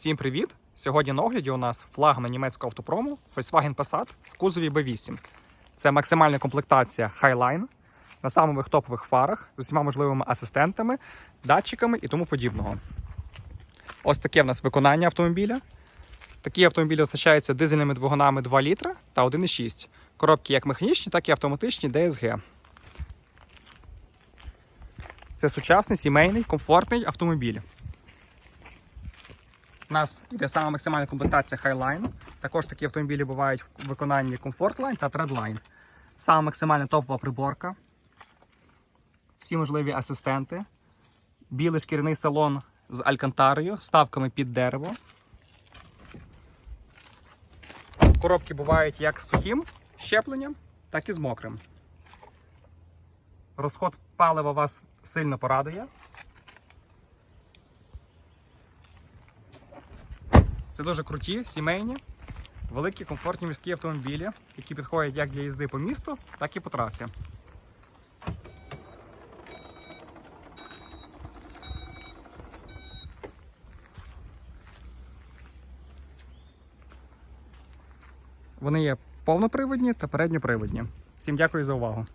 Всім привіт! Сьогодні на огляді у нас флагман німецького автопрому Volkswagen Passat в кузові B8. Це максимальна комплектація Highline на самих топових фарах з усіма можливими асистентами, датчиками і тому подібного. Ось таке в нас виконання автомобіля. Такі автомобілі оснащаються дизельними двигунами 2 літра та 1,6. Коробки як механічні, так і автоматичні DSG. Це сучасний, сімейний, комфортний автомобіль. У нас йде сама максимальна комплектація Highline. Також такі автомобілі бувають в виконанні Comfortline та Treadline. Сама максимальна топова приборка. Всі можливі асистенти. Білий шкіряний салон з алькантарою, ставками під дерево. Коробки бувають як з сухим щепленням, так і з мокрим. Розход палива вас сильно порадує. Це дуже круті, сімейні, великі, комфортні міські автомобілі, які підходять як для їзди по місту, так і по трасі. Вони є повноприводні та передньоприводні. Всім дякую за увагу.